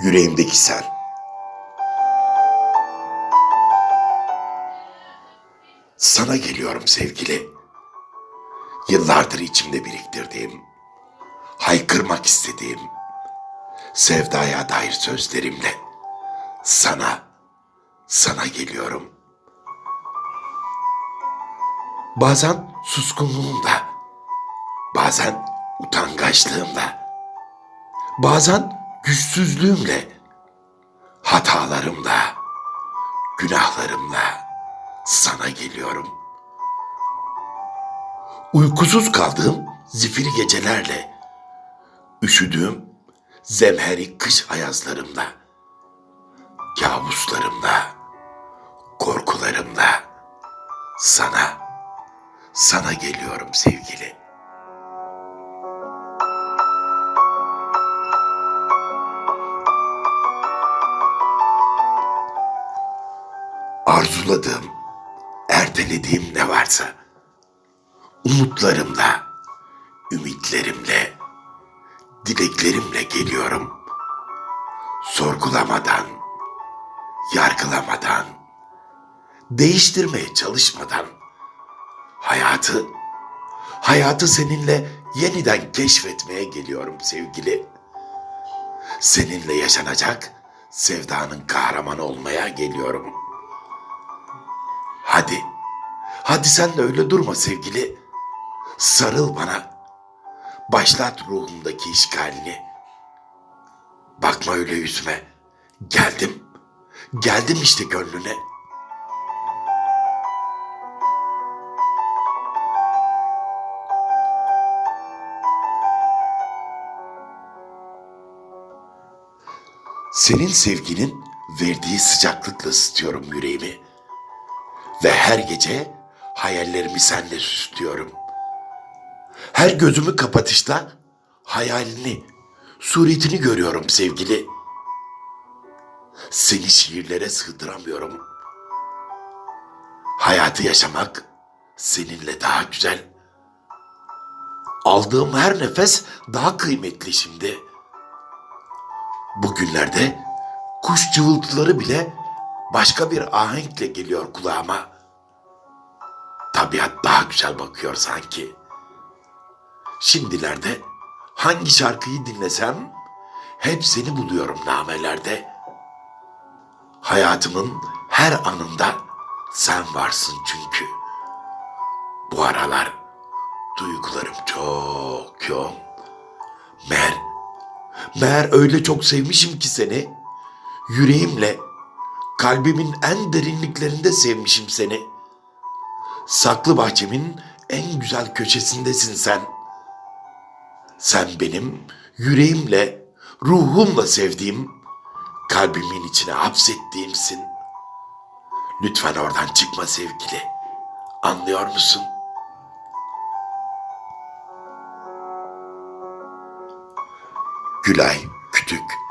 Yüreğimdeki sen. Sana geliyorum sevgili. Yıllardır içimde biriktirdiğim, haykırmak istediğim, sevdaya dair sözlerimle sana, sana geliyorum. Bazen suskunluğumda, bazen utangaçlığımla, bazen güçsüzlüğümle, hatalarımla, günahlarımla sana geliyorum. Uykusuz kaldığım zifiri gecelerle, üşüdüğüm zemheri kış ayazlarımla, kabuslarımla, korkularımla sana, sana geliyorum sevgili. Arzuladığım, ertelediğim ne varsa, umutlarımla, ümitlerimle, dileklerimle geliyorum. Sorgulamadan, yargılamadan, değiştirmeye çalışmadan, hayatı, hayatı seninle yeniden keşfetmeye geliyorum sevgili. Seninle yaşanacak sevdanın kahramanı olmaya geliyorum. Hadi sen de öyle durma sevgili. Sarıl bana. Başlat ruhumdaki işgalini. Bakma öyle yüzüme. Geldim. Geldim işte gönlüne. Senin sevginin verdiği sıcaklıkla ısıtıyorum yüreğimi. Ve her gece hayallerimi senle süslüyorum. Her gözümü kapatışta hayalini, suretini görüyorum sevgili. Seni şiirlere sığdıramıyorum. Hayatı yaşamak seninle daha güzel. Aldığım her nefes daha kıymetli şimdi. Bugünlerde kuş cıvıltıları bile başka bir ahenkle geliyor kulağıma. Tabiat daha güzel bakıyor sanki. Şimdilerde hangi şarkıyı dinlesem hep seni buluyorum namelerde. Hayatımın her anında sen varsın çünkü. Bu aralar duygularım çok yoğun. Meğer, meğer öyle çok sevmişim ki seni. Yüreğimle, kalbimin en derinliklerinde sevmişim seni. Saklı bahçemin en güzel köşesindesin sen. Sen benim yüreğimle, ruhumla sevdiğim, kalbimin içine hapsettiğimsin. Lütfen oradan çıkma sevgili. Anlıyor musun? Gülay Kütük